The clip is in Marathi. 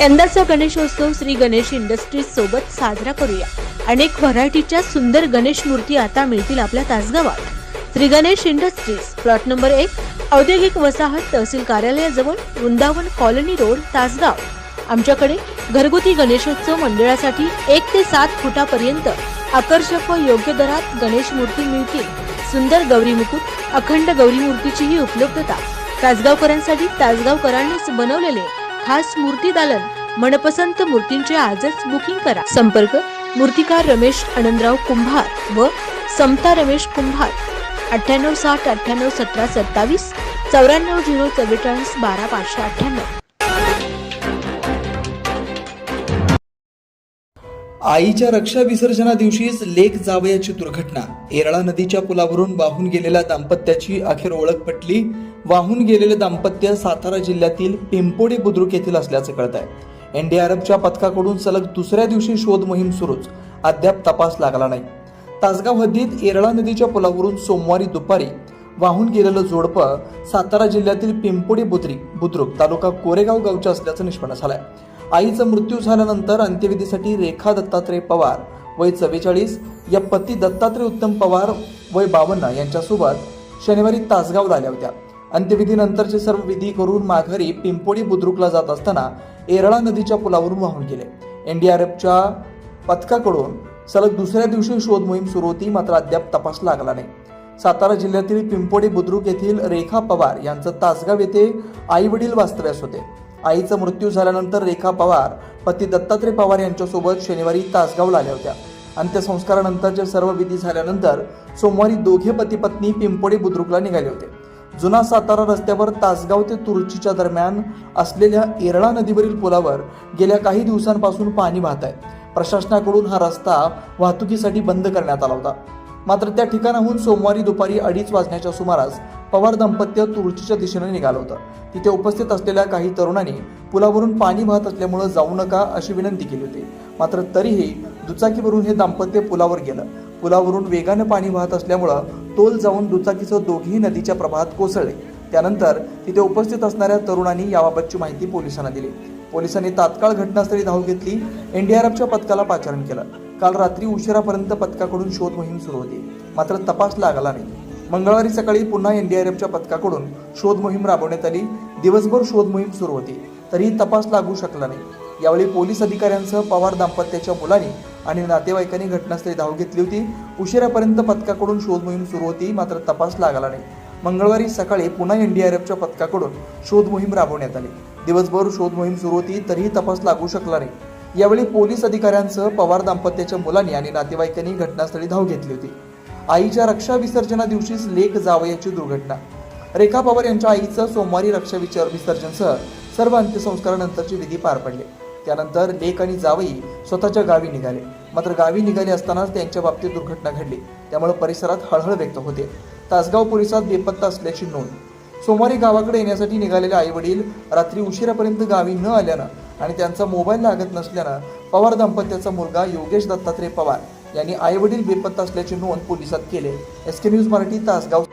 यंदाचा गणेशोत्सव श्री गणेश इंडस्ट्रीज सोबत साजरा करूया. अनेक व्हरायटीच्या सुंदर गणेश मूर्ती आता मिळतील आपल्या तासगावात. Shri Ganesh industries plot number एक औद्योगिक वसाहत तहसील कार्यालयाजवळ वृंदावन कॉलनी रोड तासगाव. आमच्याकडे घरगुती गणेशोत्सव मंडळासाठी एक ते सात फुटापर्यंत आकर्षक व योग्य दरात गणेश मूर्ती मिळतील. सुंदर गौरी मुकुट अखंड गौरी मूर्तीचीही उपलब्धता. तासगावकरांसाठी तासगावकरांनीच बनवलेले खास मूर्ती दालन मनपसंत मूर्तींचे आजच बुकिंग करा. संपर्क मूर्तिकार रमेश आनंदराव कुंभार व समता रमेश कुंभार. अठ्ठ्याण्णव साठ अठ्ठ्याण्णव सतरा सत्तावीस चौऱ्याण्णव झिरो चव्वेचाळीस बारा पाचशे अठ्ठ्याण्णव. आईच्या रक्षा विसर्जना दिवशीच लेक जावयाची दुर्घटना. येरळा नदीच्या पुलावरून वाहून गेलेल्या दाम्पत्याची अखेर ओळख पटली. वाहून गेलेले दाम्पत्य सातारा जिल्ह्यातील पिंपोडी बुद्रुक येथील असल्याचं कळत आहे एनडीआरएफच्या पथकाकडून सलग दुसऱ्या दिवशी शोध मोहीम सुरूच. अद्याप तपास लागला नाही. तासगाव हद्दीत येरळा नदीच्या पुलावरून सोमवारी दुपारी वाहून गेलेलं जोडपं सातारा जिल्ह्यातील पिंपोडी बुद्री बुद्रुक तालुका कोरेगाव गावच्या असल्याचं निष्पन्न झालंय. आईचा मृत्यू झाल्यानंतर अंत्यविधीसाठी रेखा दत्तात्रय पवार वय चव्वेचाळीस या पती दत्तात्रय उत्तम पवार वय बावन्न यांच्यासोबत शनिवारी तासगावला आल्या होत्या. अंत्यविधीनंतरचे सर्व विधी करून माघारी पिंपोडी बुद्रुकला जात असताना एरळा नदीच्या पुलावरून वाहून गेले. एनडीआरएफच्या पथकाकडून सलग दुसऱ्या दिवशी शोध मोहीम सुरू होती मात्र अद्याप तपास लागला नाही. सातारा जिल्ह्यातील पिंपोडी बुद्रुक येथील रेखा पवार यांचं तासगाव येथे आई वडील वास्तव्यास होते. आईचा मृत्यू झाल्यानंतर रेखा पवार पती दत्तात्रय पवार यांच्यासोबत शनिवारी तासगावला आल्या होत्या. अंत्यसंस्कारानंतरचे सर्व विधी झाल्यानंतर सोमवारी दोघे पती पत्नी पिंपोडे बुद्रुकला निघाले होते. जुना सातारा रस्त्यावर तासगाव ते तुरुचीच्या दरम्यान असलेल्या येरळा नदीवरील पुलावर गेल्या काही दिवसांपासून पाणी वाहत आहे. प्रशासनाकडून हा रस्ता वाहतुकीसाठी बंद करण्यात आला होता. मात्र त्या ठिकाणाहून सोमवारी दुपारी अडीच वाजण्याच्या सुमारास पवार दाम्पत्य तुळशीच्या दिशेने निघालं होतं. तिथे उपस्थित असलेल्या काही तरुणांनी पुलावरून पाणी वाहत असल्यामुळं जाऊ नका अशी विनंती केली होती. मात्र तरीही दुचाकीवरून हे दाम्पत्य पुलावर गेलं. पुलावरून वेगानं पाणी वाहत असल्यामुळं तोल जाऊन दुचाकीचं दोघेही नदीच्या प्रवाहात कोसळले. त्यानंतर तिथे उपस्थित असणाऱ्या तरुणांनी याबाबतची माहिती पोलिसांना दिली. पोलिसांनी तात्काळ घटनास्थळी धाव घेतली. एनडीआरएफच्या पथकाला पाचारण केलं. काल रात्री उशिरापर्यंत पथकाकडून शोध मोहीम सुरू होती. मात्र तपास लागला नाही. मंगळवारी सकाळी पुन्हा एनडीआरएफच्या पथकाकडून शोध मोहीम राबवण्यात आली. दिवसभर शोध मोहीम सुरू होती. तरीही तपास लागू शकला नाही. यावेळी पोलीस अधिकाऱ्यांसह पवार दाम्पत्याच्या मुलांनी आणि नातेवाईकांनी घटनास्थळी धाव घेतली होती. उशिरापर्यंत पथकाकडून शोध मोहीम सुरू होती मात्र तपास लागला नाही. मंगळवारी सकाळी पुन्हा एनडीआरएफच्या पथकाकडून शोध मोहीम राबवण्यात आली. दिवसभर शोध मोहीम सुरू होती तरीही तपास लागू शकला नाही. यावेळी पोलीस अधिकाऱ्यांसह पवार दाम्पत्याच्या मुलांनी आणि नातेवाईकांनी घटनास्थळी धाव घेतली होती. आईच्या रक्षा विसर्जना दिवशीच लेख जावयाची दुर्घटना. रेखा पवार यांच्या आईचं सोमवारी रक्षा विचार विसर्जनसह सर्व अंत्यसंस्कारानंतरचे विधी पार पडले. त्यानंतर लेख आणि जावई स्वतःच्या गावी निघाले. मात्र गावी निघाले असतानाच त्यांच्या बाबतीत दुर्घटना घडली. त्यामुळे परिसरात हळहळ व्यक्त होते. तासगाव पोलिसात बेपत्ता असल्याची नोंद. सोमवारी गावाकडे येण्यासाठी निघालेले आई वडील रात्री उशिरापर्यंत गावी न आल्यानं आणि त्यांचा मोबाईल लागत नसल्यानं पवार दाम्पत्याचा मुलगा योगेश दत्तात्रय पवार यांनी आई वडील बेपत्ता असल्याची नोंद पोलिसात केले. S K news Marathi Tasgaon